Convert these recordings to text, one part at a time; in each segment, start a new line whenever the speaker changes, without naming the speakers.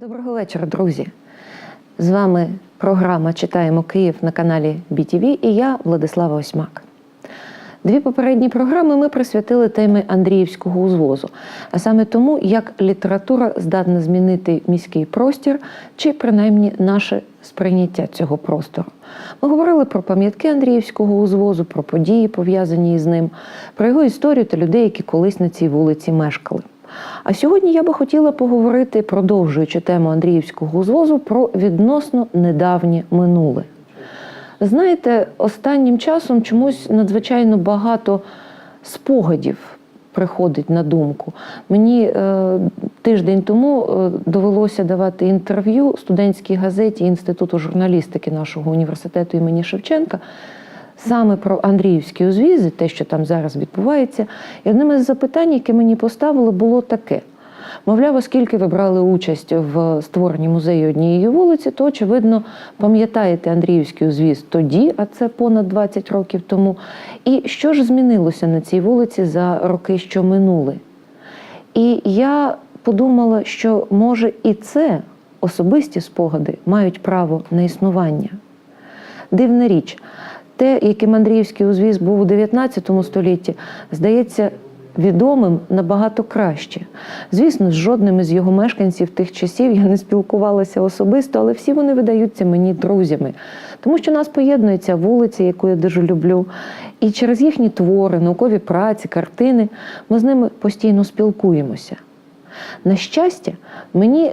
Доброго вечора, друзі. З вами програма Читаємо Київ на каналі BTV і я, Владислава Осьмак. Дві попередні програми ми присвятили темі Андріївського узвозу, а саме тому, як література здатна змінити міський простір чи принаймні наше сприйняття цього простору. Ми говорили про пам'ятки Андріївського узвозу, про події, пов'язані із ним, про його історію та людей, які колись на цій вулиці мешкали. А сьогодні я би хотіла поговорити, продовжуючи тему Андріївського узвозу, про відносно недавнє минуле. Знаєте, останнім часом чомусь надзвичайно багато спогадів приходить на думку. Мені е, тиждень тому е, довелося давати інтерв'ю студентській газеті Інституту журналістики нашого університету імені Шевченка. Саме про Андріївські узвізи, те, що там зараз відбувається, і одним із запитань, яке мені поставили, було таке: мовляв, оскільки ви брали участь в створенні музею однієї вулиці, то очевидно пам'ятаєте Андріївський узвіз тоді, а це понад 20 років тому. І що ж змінилося на цій вулиці за роки, що минули? І я подумала, що може і це особисті спогади мають право на існування. Дивна річ, те, яким Андріївський узвіз був у 19 столітті, здається відомим набагато краще. Звісно, з жодним із його мешканців тих часів я не спілкувалася особисто, але всі вони видаються мені друзями, тому що нас поєднується вулиця, яку я дуже люблю, і через їхні твори, наукові праці, картини ми з ними постійно спілкуємося. На щастя, мені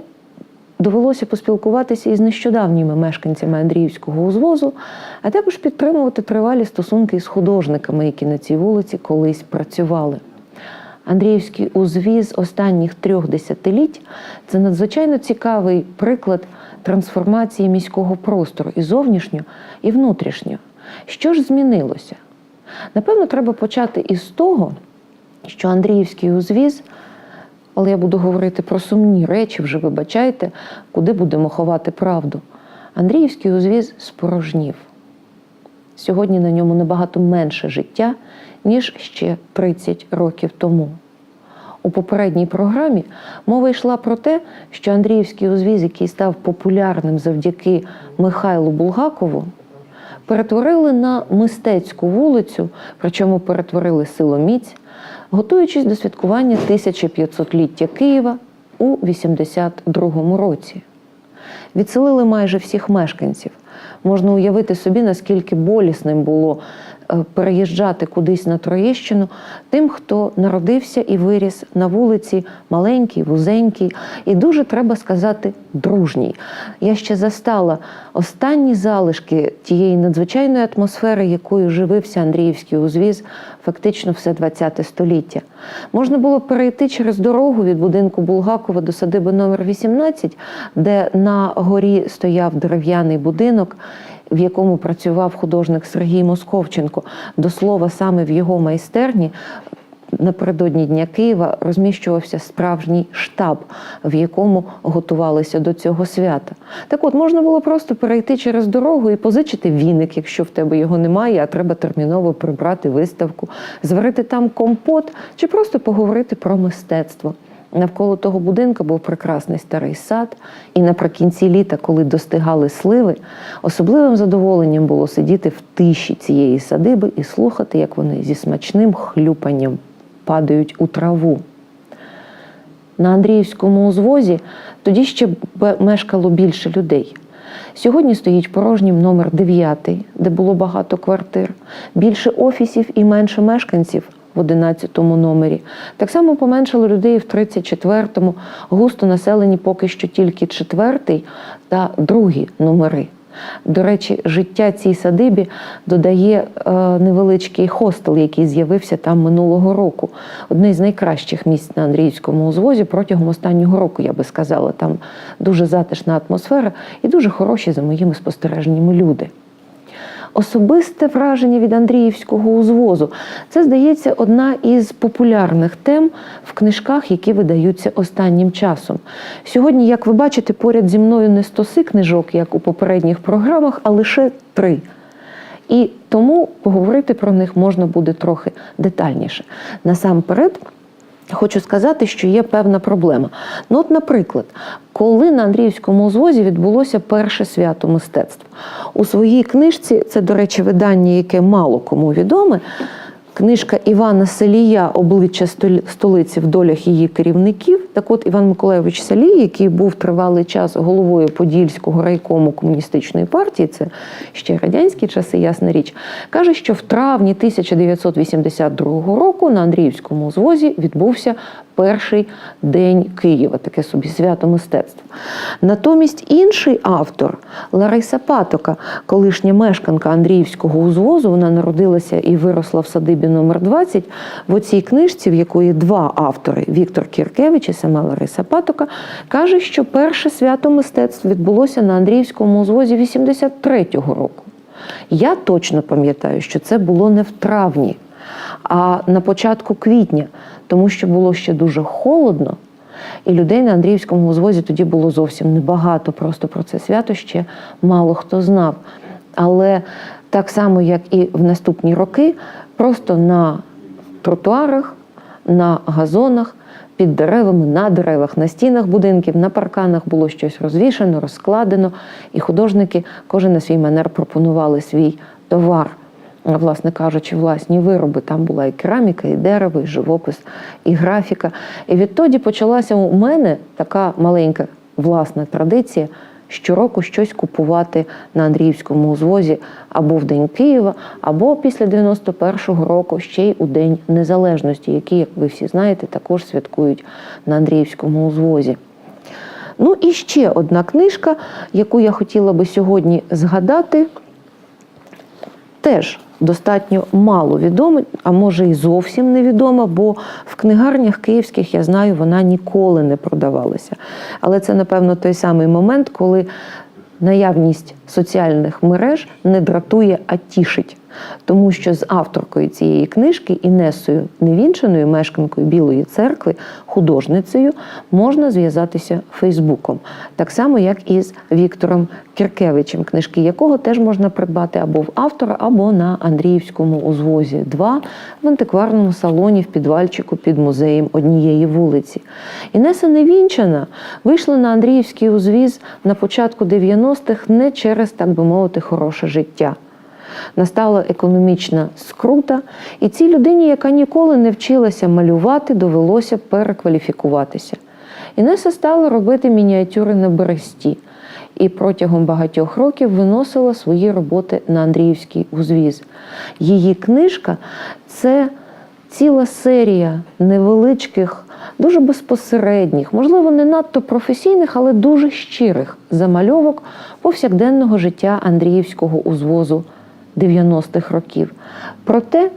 довелося поспілкуватися із нещодавніми мешканцями Андріївського узвозу, а також підтримувати тривалі стосунки з художниками, які на цій вулиці колись працювали. Андріївський узвіз останніх трьох десятиліть це надзвичайно цікавий приклад трансформації міського простору і зовнішньо, і внутрішньо. Що ж змінилося? Напевно, треба почати із того, що Андріївський узвіз але я буду говорити про сумні речі, вже вибачайте, куди будемо ховати правду. Андріївський узвіз спорожнів. Сьогодні на ньому набагато менше життя, ніж ще 30 років тому. У попередній програмі мова йшла про те, що Андріївський узвіз, який став популярним завдяки Михайлу Булгакову, перетворили на мистецьку вулицю, причому перетворили силоміць, готуючись до святкування 1500-ліття Києва у 82-му році. Відселили майже всіх мешканців. Можна уявити собі, наскільки болісним було переїжджати кудись на Троєщину тим, хто народився і виріс на вулиці маленький, вузенький, і дуже треба сказати, дружній. Я ще застала останні залишки тієї надзвичайної атмосфери, якою живився Андріївський узвіз, фактично все ХХ століття. Можна було перейти через дорогу від будинку Булгакова до садиби номер 18, де на горі стояв дерев'яний будинок. В якому працював художник Сергій Московченко, до слова, саме в його майстерні напередодні Дня Києва розміщувався справжній штаб, в якому готувалися до цього свята. Так от можна було просто перейти через дорогу і позичити віник, якщо в тебе його немає, а треба терміново прибрати виставку, зварити там компот чи просто поговорити про мистецтво. Навколо того будинку був прекрасний старий сад, і наприкінці літа, коли достигали сливи, особливим задоволенням було сидіти в тиші цієї садиби і слухати, як вони зі смачним хлюпанням падають у траву. На Андріївському узвозі тоді ще мешкало більше людей. Сьогодні стоїть порожнім номер 9, де було багато квартир, більше офісів і менше мешканців в 11 номері. Так само поменшало людей в 34-му, густо населені поки що тільки четвертий та другі номери. До речі, життя цій садибі додає е, невеличкий хостел, який з'явився там минулого року. Одне з найкращих місць на Андріївському узвозі протягом останнього року, я би сказала. Там дуже затишна атмосфера і дуже хороші за моїми спостереженнями люди. Особисте враження від Андріївського узвозу це, здається, одна із популярних тем в книжках, які видаються останнім часом. Сьогодні, як ви бачите, поряд зі мною не стоси книжок, як у попередніх програмах, а лише три. І тому поговорити про них можна буде трохи детальніше. Насамперед, хочу сказати, що є певна проблема. Ну, от, наприклад, коли на Андріївському узвозі відбулося перше свято мистецтв, у своїй книжці, це, до речі, видання, яке мало кому відоме. Книжка Івана Селія Обличчя столиці в долях її керівників. Так от Іван Миколайович Селій, який був тривалий час головою Подільського райкому комуністичної партії, це ще радянські часи, ясна річ, каже, що в травні 1982 року на Андріївському звозі відбувся перший день Києва, таке собі свято мистецтв. Натомість інший автор Лариса Патока, колишня мешканка Андріївського узвозу, вона народилася і виросла в садибі номер 20 В оцій книжці, в якої два автори Віктор Кіркевич і сама Лариса Патока, каже, що перше свято мистецтв відбулося на Андріївському узвозі 83-го року. Я точно пам'ятаю, що це було не в травні, а на початку квітня, тому що було ще дуже холодно, і людей на Андріївському узвозі тоді було зовсім небагато. Просто про це свято ще мало хто знав. Але так само, як і в наступні роки, просто на тротуарах, на газонах, під деревами, на деревах, на стінах будинків, на парканах було щось розвішено, розкладено, і художники кожен на свій манер пропонували свій товар. А, Власне кажучи, власні вироби. Там була і кераміка, і дерево, і живопис, і графіка. І відтоді почалася у мене така маленька власна традиція щороку щось купувати на Андріївському узвозі або в День Києва, або після 91-го року ще й у День Незалежності, який, як ви всі знаєте, також святкують на Андріївському узвозі. Ну і ще одна книжка, яку я хотіла би сьогодні згадати, теж достатньо мало відома, а може і зовсім невідома, бо в книгарнях київських, я знаю, вона ніколи не продавалася. Але це, напевно, той самий момент, коли наявність соціальних мереж не дратує, а тішить. Тому що з авторкою цієї книжки Інесою Невінченою, мешканкою Білої церкви, художницею, можна зв'язатися Фейсбуком. Так само, як і з Віктором Кіркевичем, книжки якого теж можна придбати або в автора, або на Андріївському узвозі 2 в антикварному салоні в підвальчику під музеєм однієї вулиці. Інеса Невінчена вийшла на Андріївський узвіз на початку 90-х не через, так би мовити, хороше життя. Настала економічна скрута, і цій людині, яка ніколи не вчилася малювати, довелося перекваліфікуватися. Інеса стала робити мініатюри на бересті і протягом багатьох років виносила свої роботи на Андріївський узвіз. Її книжка це ціла серія невеличких, дуже безпосередніх, можливо, не надто професійних, але дуже щирих замальовок повсякденного життя Андріївського узвозу 90-х років. Про те,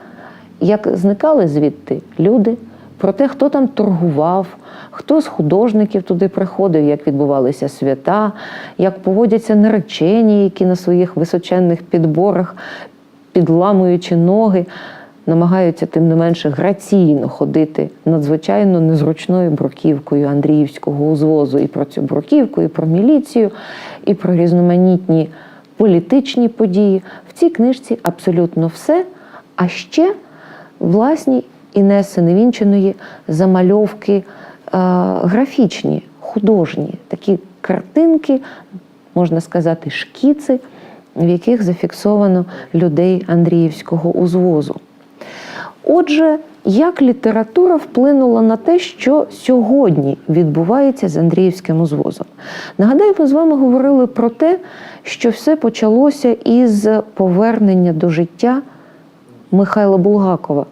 як зникали звідти люди, про те, хто там торгував, хто з художників туди приходив, як відбувалися свята, як поводяться наречені, які на своїх височенних підборах, підламуючи ноги, намагаються тим не менше граційно ходити надзвичайно незручною бруківкою Андріївського узвозу. І про цю бруківку, і про міліцію, і про різноманітні політичні події. В цій книжці абсолютно все. А ще власні Інеси Невінчиної замальовки е, графічні, художні, такі картинки, можна сказати, шкіци, в яких зафіксовано людей Андріївського узвозу. Отже, як література вплинула на те, що сьогодні відбувається з Андріївським узвозом? Нагадаю, ми з вами говорили про те, що все почалося із повернення до життя Михайла Булгакова.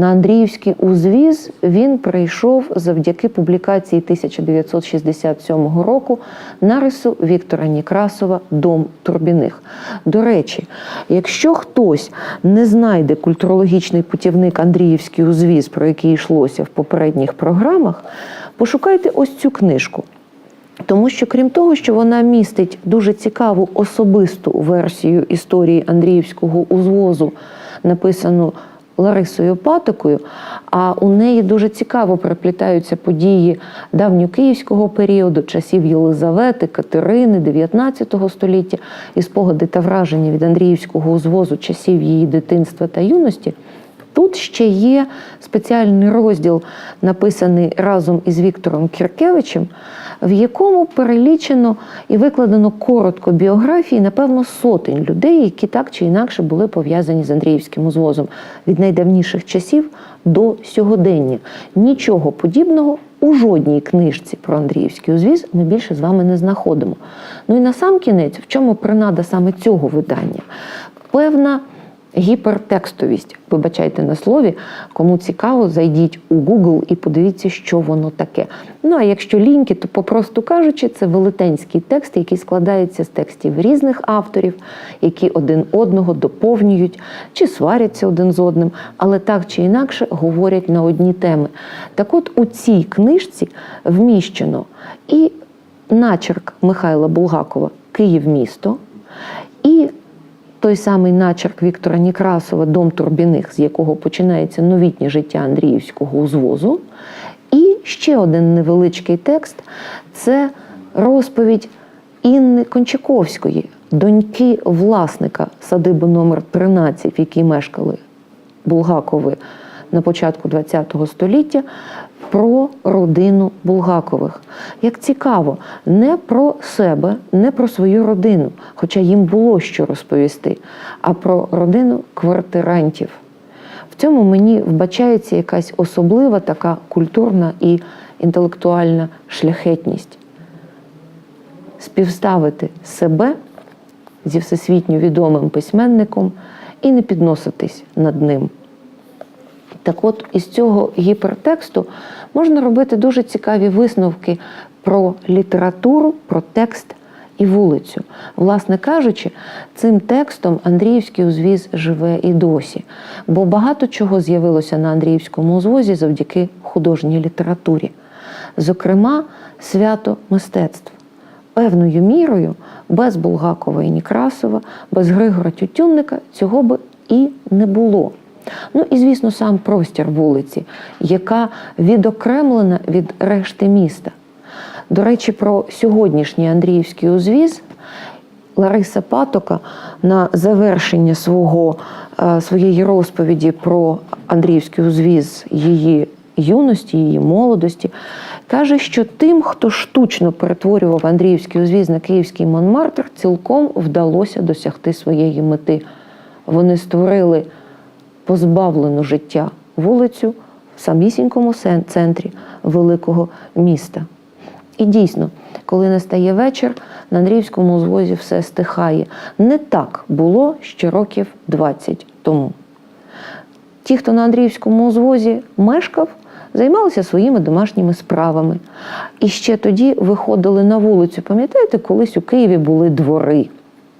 На Андріївський узвіз він прийшов завдяки публікації 1967 року нарису Віктора Нікрасова Дом Турбіних. До речі, якщо хтось не знайде культурологічний путівник Андріївський узвіз, про який йшлося в попередніх програмах, пошукайте ось цю книжку. Тому що, крім того, що вона містить дуже цікаву особисту версію історії Андріївського узвозу, написану Ларисою Патокою, а у неї дуже цікаво переплітаються події давньокиївського періоду, часів Єлизавети, Катерини, 19 століття і спогади та враження від Андріївського узвозу часів її дитинства та юності. Тут ще є спеціальний розділ, написаний разом із Віктором Кіркевичем, в якому перелічено і викладено коротко біографії, напевно, сотень людей, які так чи інакше були пов'язані з Андріївським узвозом від найдавніших часів до сьогодення. Нічого подібного у жодній книжці про Андріївський узвіз ми більше з вами не знаходимо. Ну і на сам кінець, в чому принада саме цього видання? Певна гіпертекстовість. Вибачайте на слові, кому цікаво, зайдіть у Google і подивіться, що воно таке. Ну а якщо ліньки, то попросту кажучи, це велетенський текст, який складається з текстів різних авторів, які один одного доповнюють чи сваряться один з одним, але так чи інакше говорять на одні теми. Так от у цій книжці вміщено і начерк Михайла Булгакова Київ місто. І той самий начерк Віктора Нікрасова Дом Турбіних, з якого починається новітнє життя Андріївського узвозу. І ще один невеличкий текст це розповідь Інни Кончаковської, доньки власника садиби номер 13 в якій мешкали Булгакови на початку ХХ століття, про родину Булгакових. Як цікаво, не про себе, не про свою родину, хоча їм було що розповісти, а про родину квартирантів. В цьому мені вбачається якась особлива така культурна і інтелектуальна шляхетність. Співставити себе зі всесвітньо відомим письменником і не підноситись над ним. Так от із цього гіпертексту можна робити дуже цікаві висновки про літературу, про текст і вулицю. Власне кажучи, цим текстом Андріївський узвіз живе і досі, бо багато чого з'явилося на Андріївському узвозі завдяки художній літературі. Зокрема, свято мистецтв. Певною мірою без Булгакова і Нікрасова, без Григора Тютюнника цього би і не було. Ну і, звісно, сам простір вулиці, яка відокремлена від решти міста. До речі, про сьогоднішній Андріївський узвіз Лариса Патока на завершення свого, е, своєї розповіді про Андріївський узвіз її юності, її молодості, каже, що тим, хто штучно перетворював Андріївський узвіз на Київський Монмартр, цілком вдалося досягти своєї мети. Вони створили позбавлену життя вулицю в самісінькому центрі великого міста. І дійсно, коли настає вечір, на Андріївському узвозі все стихає. Не так було ще років 20 тому. Ті, хто на Андріївському узвозі мешкав, займалися своїми домашніми справами. І ще тоді виходили на вулицю. Пам'ятаєте, колись у Києві були двори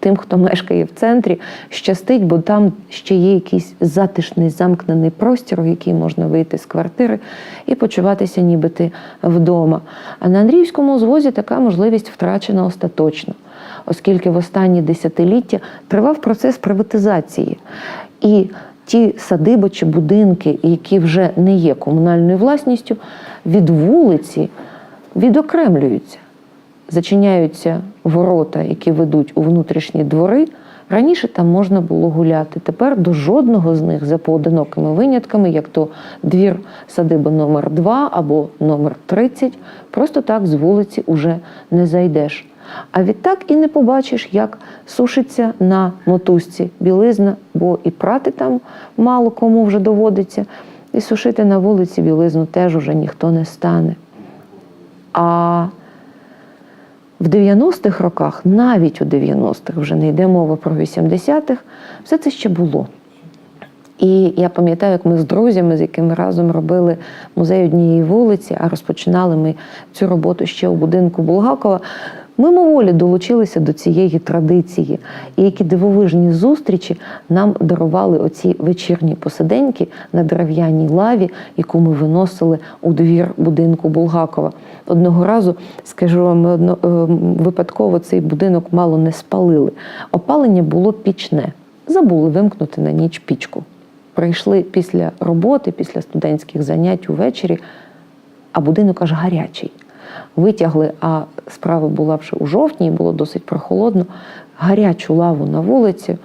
тим, хто мешкає в центрі, щастить, бо там ще є якийсь затишний замкнений простір, у який можна вийти з квартири і почуватися, ніби ти вдома. А на Андріївському звозі така можливість втрачена остаточно, оскільки в останні десятиліття тривав процес приватизації. І ті садиби чи будинки, які вже не є комунальною власністю, від вулиці відокремлюються зачиняються ворота, які ведуть у внутрішні двори. Раніше там можна було гуляти. Тепер до жодного з них за поодинокими винятками, як то двір садиби номер 2 або номер 30, просто так з вулиці уже не зайдеш. А відтак і не побачиш, як сушиться на мотузці білизна, бо і прати там мало кому вже доводиться, і сушити на вулиці білизну теж уже ніхто не стане. А в 90-х роках, навіть у 90-х, вже не йде мова про 80-х, все це ще було. І я пам'ятаю, як ми з друзями, з якими разом робили музей однієї вулиці, а розпочинали ми цю роботу ще у будинку Булгакова мимоволі долучилися до цієї традиції, і які дивовижні зустрічі нам дарували оці вечірні посиденьки на дерев'яній лаві, яку ми виносили у двір будинку Булгакова. Одного разу скажу вам, одно, е, випадково цей будинок мало не спалили. Опалення було пічне. Забули вимкнути на ніч пічку. Прийшли після роботи, після студентських занять увечері, а будинок аж гарячий витягли, а справа була вже у жовтні, було досить прохолодно, гарячу лаву на вулиці,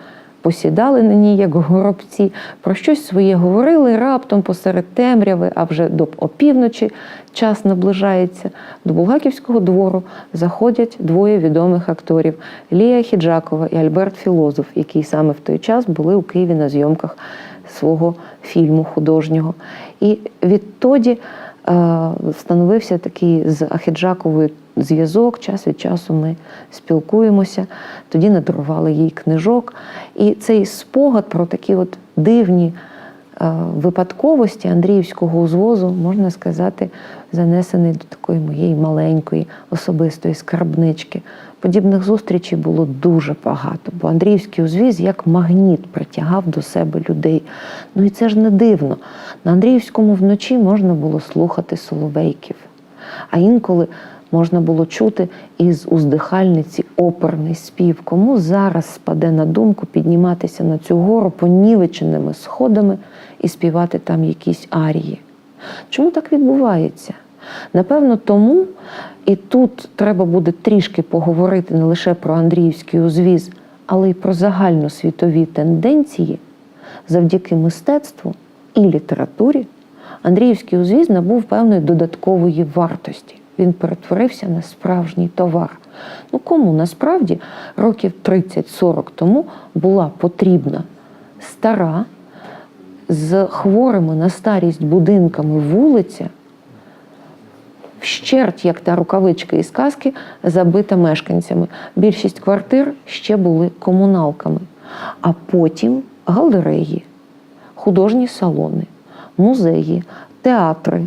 посідали на ній, як горобці, про щось своє говорили раптом посеред темряви, а вже до опівночі час наближається. До Булгаківського двору заходять двоє відомих акторів Лія Хіджакова і Альберт Філозоф, які саме в той час були у Києві на зйомках свого фільму художнього. І відтоді встановився такий з Ахіджаковою зв'язок. Час від часу ми спілкуємося. Тоді надарували їй книжок. І цей спогад про такі от дивні е, випадковості Андріївського узвозу, можна сказати, занесений до такої моєї маленької особистої скарбнички. Подібних зустрічей було дуже багато, бо Андріївський узвіз як магніт притягав до себе людей. Ну і це ж не дивно. На Андріївському вночі можна було слухати соловейків, а інколи можна було чути із уздихальниці оперний спів. Кому зараз спаде на думку підніматися на цю гору понівеченими сходами і співати там якісь арії? Чому так відбувається? Напевно, тому і тут треба буде трішки поговорити не лише про Андріївський узвіз, але й про загальносвітові тенденції завдяки мистецтву і літературі. Андріївський узвіз набув певної додаткової вартості. Він перетворився на справжній товар. Ну кому насправді років 30-40 тому була потрібна стара з хворими на старість будинками вулиця, вщерть, як та рукавичка із казки, забита мешканцями. Більшість квартир ще були комуналками, а потім галереї, художні салони, музеї, театри.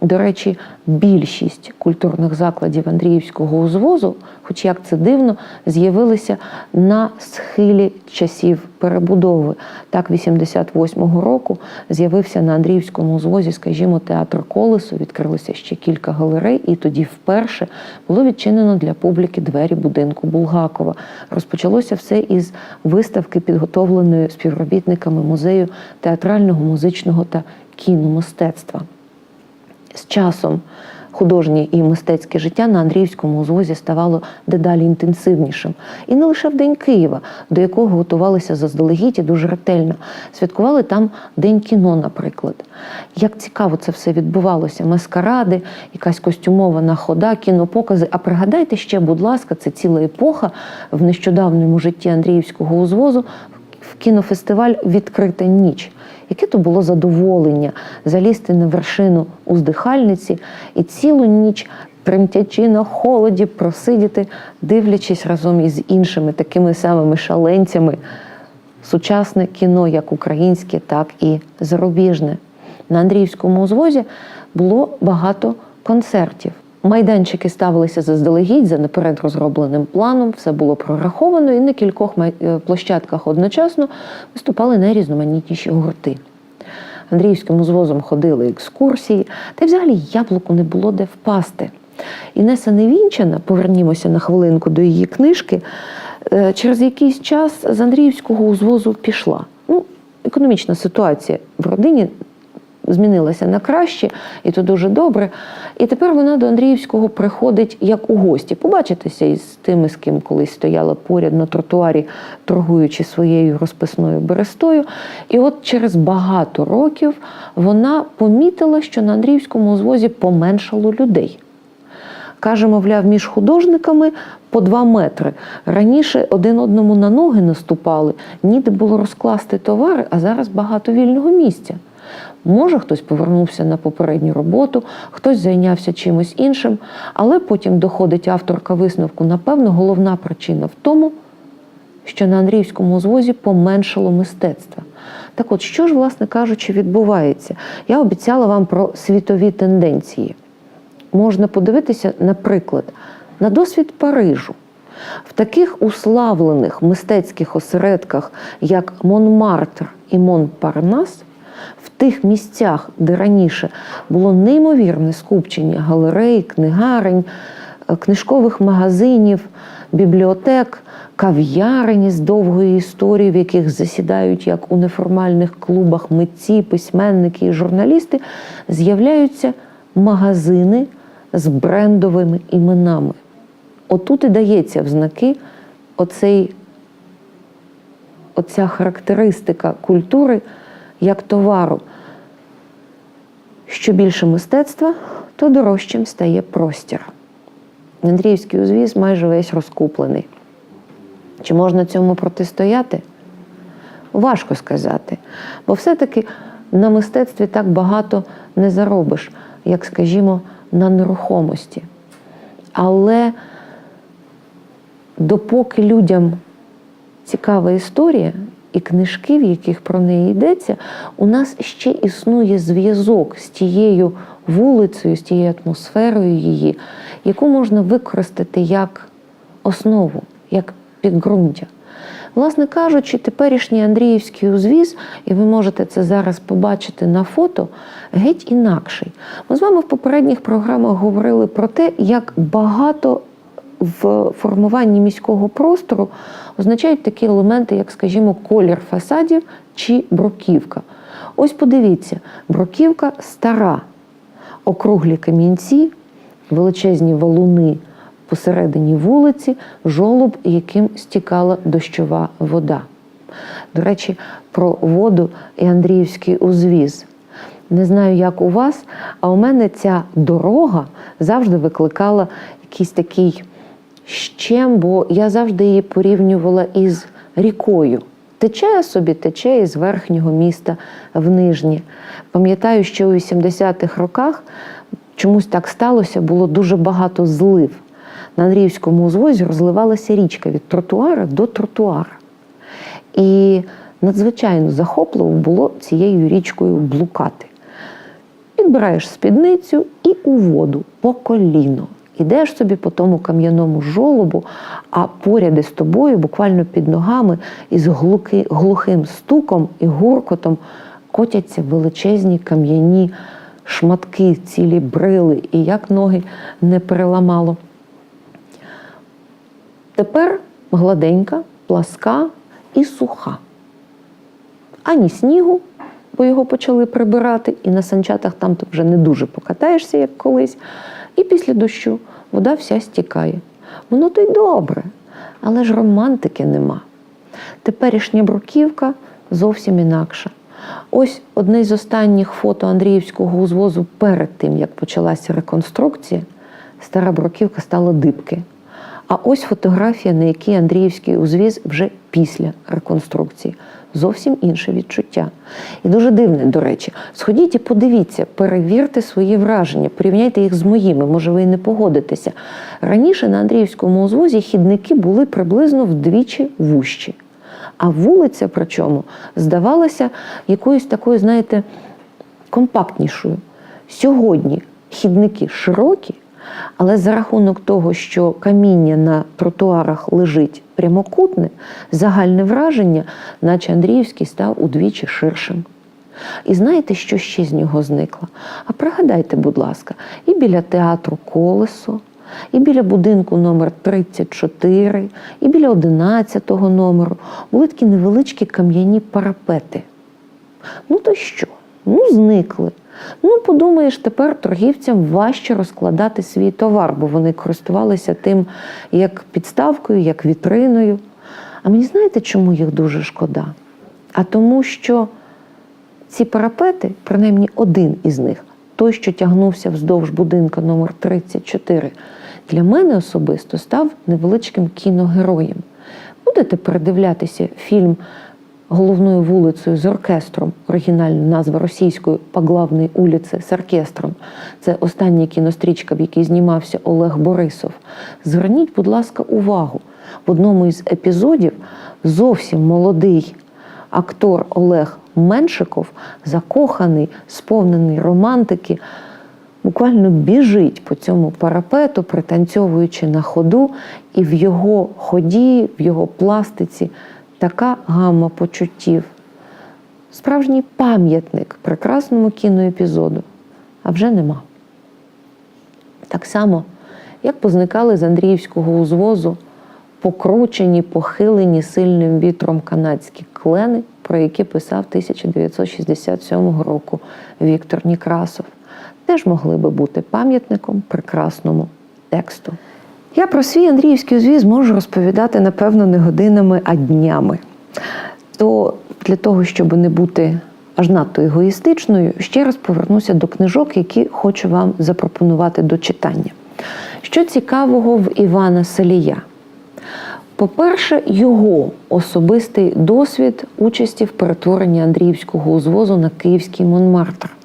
До речі, більшість культурних закладів Андріївського узвозу, хоч як це дивно, з'явилися на схилі часів перебудови. Так, 88-го року з'явився на Андріївському узвозі, скажімо, театр колесо, відкрилося ще кілька галерей, і тоді вперше було відчинено для публіки двері будинку Булгакова. Розпочалося все із виставки, підготовленої співробітниками музею театрального, музичного та кіномистецтва з часом художнє і мистецьке життя на Андріївському узвозі ставало дедалі інтенсивнішим. І не лише в День Києва, до якого готувалися заздалегідь і дуже ретельно. Святкували там День кіно, наприклад. Як цікаво це все відбувалося: маскаради, якась костюмована хода, кінопокази. А пригадайте ще, будь ласка, це ціла епоха в нещодавньому житті Андріївського узвозу. В кінофестиваль Відкрита ніч. Яке то було задоволення залізти на вершину уздихальниці і цілу ніч, тремтячи на холоді, просидіти, дивлячись разом із іншими такими самими шаленцями сучасне кіно, як українське, так і зарубіжне. На Андріївському узвозі було багато концертів. Майданчики ставилися заздалегідь за наперед розробленим планом, все було прораховано, і на кількох е, площадках одночасно виступали найрізноманітніші гурти. Андріївським узвозом ходили екскурсії, та й взагалі яблуку не було де впасти. Інеса Невінчана, повернімося на хвилинку до її книжки, е, через якийсь час з Андріївського узвозу пішла. Ну, економічна ситуація в родині змінилася на краще, і то дуже добре. І тепер вона до Андріївського приходить як у гості, побачитися із тими, з ким колись стояла поряд на тротуарі, торгуючи своєю розписною берестою. І от через багато років вона помітила, що на Андріївському узвозі поменшало людей. Каже, мовляв, між художниками по два метри. Раніше один одному на ноги наступали, ніде було розкласти товари, а зараз багато вільного місця. Може, хтось повернувся на попередню роботу, хтось зайнявся чимось іншим, але потім доходить авторка висновку. Напевно, головна причина в тому, що на Андріївському узвозі поменшало мистецтва. Так от, що ж, власне кажучи, відбувається? Я обіцяла вам про світові тенденції. Можна подивитися, наприклад, на досвід Парижу. В таких уславлених мистецьких осередках, як Монмартр і Монпарнас, в тих місцях, де раніше було неймовірне скупчення галерей, книгарень, е, книжкових магазинів, бібліотек, кав'ярень із довгою історією, в яких засідають як у неформальних клубах митці, письменники і журналісти, з'являються магазини з брендовими іменами. Отут і дається в знаки оцей оця характеристика культури як товару. Що більше мистецтва, то дорожчим стає простір. Андріївський узвіз майже весь розкуплений. Чи можна цьому протистояти? Важко сказати. Бо все-таки на мистецтві так багато не заробиш, як, скажімо, на нерухомості. Але допоки людям цікава історія і книжки, в яких про неї йдеться, у нас ще існує зв'язок з тією вулицею, з тією атмосферою її, яку можна використати як основу, як підґрунтя. Власне кажучи, теперішній Андріївський узвіз, і ви можете це зараз побачити на фото, геть інакший. Ми з вами в попередніх програмах говорили про те, як багато в формуванні міського простору означають такі елементи, як, скажімо, колір фасадів чи бруківка. Ось подивіться, бруківка стара, округлі камінці, величезні валуни посередині вулиці, жолоб, яким стікала дощова вода. До речі, про воду і Андріївський узвіз. Не знаю, як у вас, а у мене ця дорога завжди викликала якийсь такий щем, бо я завжди її порівнювала із рікою. Тече собі, тече із верхнього міста в Нижнє. Пам'ятаю, що у 80-х роках чомусь так сталося, було дуже багато злив. На Андріївському узвозі розливалася річка від тротуара до тротуара. І надзвичайно захопливо було цією річкою блукати. Підбираєш спідницю і у воду по коліно. Ідеш собі по тому кам'яному жолобу, а поряд із тобою, буквально під ногами, із глухи, глухим стуком і гуркотом котяться величезні кам'яні шматки, цілі брили, і як ноги не переламало. Тепер гладенька, пласка і суха. Ані снігу, бо його почали прибирати, і на санчатах там вже не дуже покатаєшся, як колись. І після дощу вода вся стікає. Воно то й добре, але ж романтики нема. Теперішня бруківка зовсім інакша. Ось одне з останніх фото Андріївського узвозу перед тим, як почалася реконструкція, стара бруківка стала дибки. А ось фотографія, на якій Андріївський узвіз вже після реконструкції. Зовсім інше відчуття. І дуже дивне, до речі. Сходіть і подивіться, перевірте свої враження, порівняйте їх з моїми, може ви і не погодитеся. Раніше на Андріївському узвозі хідники були приблизно вдвічі вущі. А вулиця, причому, здавалася якоюсь такою, знаєте, компактнішою. Сьогодні хідники широкі, але за рахунок того, що каміння на тротуарах лежить прямокутне, загальне враження, наче Андріївський став удвічі ширшим. І знаєте, що ще з нього зникло? А пригадайте, будь ласка, і біля театру Колесо, і біля будинку номер 34, і біля 11 номеру були такі невеличкі кам'яні парапети. Ну то що? Ну, зникли. Ну, подумаєш, тепер торгівцям важче розкладати свій товар, бо вони користувалися тим як підставкою, як вітриною. А мені знаєте, чому їх дуже шкода? А тому, що ці парапети, принаймні один із них, той, що тягнувся вздовж будинка номер 34, для мене особисто став невеличким кіногероєм. Будете передивлятися фільм головною вулицею з оркестром, оригінальна назва російською по вулиці з оркестром. Це остання кінострічка, в якій знімався Олег Борисов. Зверніть, будь ласка, увагу. В одному із епізодів зовсім молодий актор Олег Меншиков, закоханий, сповнений романтики, буквально біжить по цьому парапету, пританцьовуючи на ходу, і в його ході, в його пластиці така гамма почуттів. Справжній пам'ятник прекрасному кіноепізоду, а вже нема. Так само, як позникали з Андріївського узвозу покручені, похилені сильним вітром канадські клени, про які писав 1967 року Віктор Нікрасов, теж могли би бути пам'ятником прекрасному тексту. Я про свій Андріївський узвіз можу розповідати, напевно, не годинами, а днями. то для того, щоб не бути аж надто егоїстичною, ще раз повернуся до книжок, які хочу вам запропонувати до читання. Що цікавого в Івана Салія? По-перше, його особистий досвід участі в перетворенні Андріївського узвозу на київський Монмартр.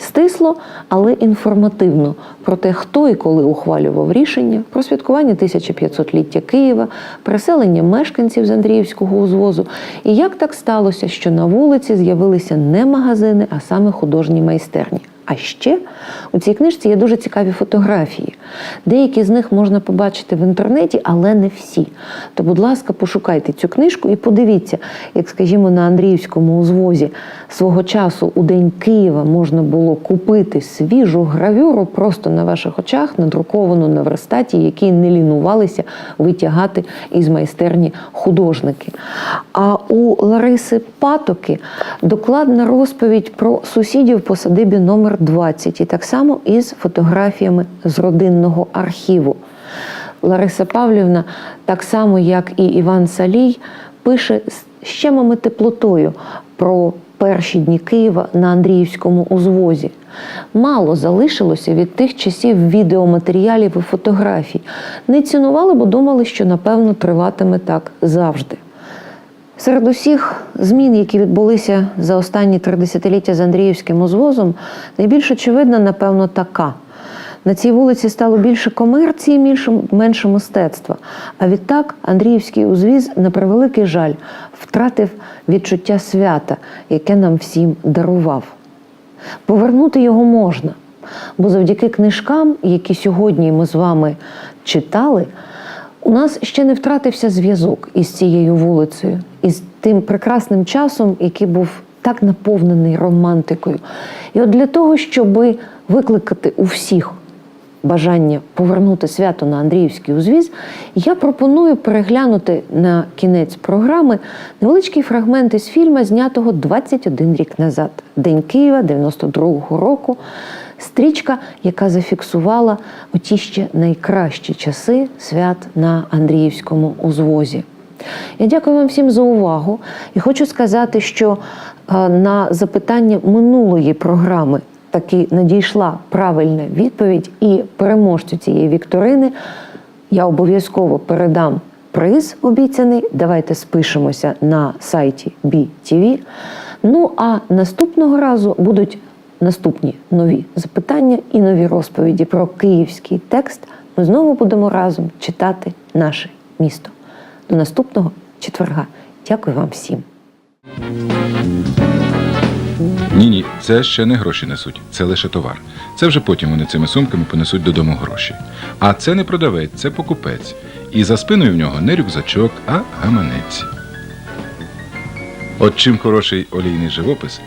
Стисло, але інформативно про те, хто і коли ухвалював рішення про святкування 1500-ліття Києва, переселення мешканців з Андріївського узвозу, і як так сталося, що на вулиці з'явилися не магазини, а саме художні майстерні. А ще у цій книжці є дуже цікаві фотографії. Деякі з них можна побачити в інтернеті, але не всі. То, будь ласка, пошукайте цю книжку і подивіться, як, скажімо, на Андріївському узвозі свого часу у День Києва можна було купити свіжу гравюру просто на ваших очах, надруковану на верстаті, які не лінувалися витягати із майстерні художники. А у Лариси Патоки докладна розповідь про сусідів по садибі номер 20 і так само із фотографіями з родинного архіву. Лариса Павлівна, так само як і Іван Салій, пише з щемами теплотою про перші дні Києва на Андріївському узвозі. Мало залишилося від тих часів відеоматеріалів і фотографій. Не цінували, бо думали, що напевно триватиме так завжди. Серед усіх змін, які відбулися за останні три десятиліття з Андріївським узвозом, найбільш очевидна, напевно, така. На цій вулиці стало більше комерції, більше, менше мистецтва. А відтак Андріївський узвіз, на превеликий жаль, втратив відчуття свята, яке нам всім дарував. Повернути його можна, бо завдяки книжкам, які сьогодні ми з вами читали, у нас ще не втратився зв'язок із цією вулицею, із тим прекрасним часом, який був так наповнений романтикою. І от для того, щоб викликати у всіх бажання повернути свято на Андріївський узвіз, я пропоную переглянути на кінець програми невеличкий фрагмент із фільму, знятого 21 рік назад, День Києва 92-го року. Стрічка, яка зафіксувала оті ще найкращі часи свят на Андріївському узвозі. Я дякую вам всім за увагу і хочу сказати, що е, на запитання минулої програми таки надійшла правильна відповідь, і переможцю цієї вікторини я обов'язково передам приз обіцяний. Давайте спишемося на сайті BTV. Ну а наступного разу будуть наступні нові запитання і нові розповіді про київський текст. Ми знову будемо разом читати наше місто. До наступного четверга. Дякую вам всім.
Ні, ні, це ще не гроші несуть, це лише товар. Це вже потім вони цими сумками понесуть додому гроші. А це не продавець, це покупець. І за спиною в нього не рюкзачок, а гаманець. От чим хороший олійний живопис,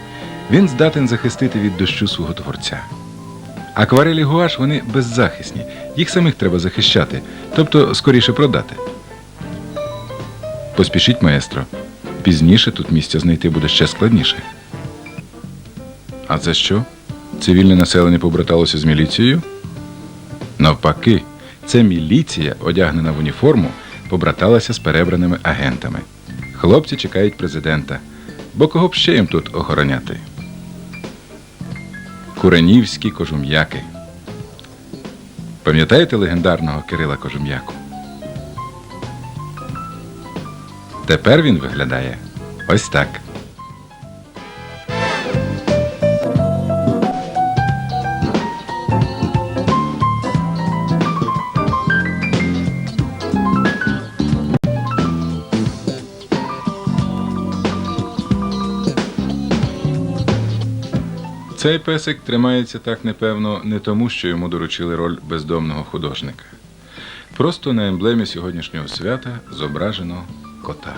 він здатен захистити від дощу свого творця. Акварелі гуаш вони беззахисні, їх самих треба захищати, тобто скоріше продати. Поспішіть, маестро. Пізніше тут місця знайти буде ще складніше. А це що? Цивільне населення побраталося з міліцією? Навпаки, це міліція, одягнена в уніформу, побраталася з перебраними агентами. Хлопці чекають президента, бо кого б ще їм тут охороняти? Куренівські кожум'яки. Пам'ятаєте легендарного Кирила Кожум'яку? Тепер він виглядає ось так. Цей песик тримається так, непевно, не тому, що йому доручили роль бездомного художника. Просто на емблемі сьогоднішнього свята зображено кота.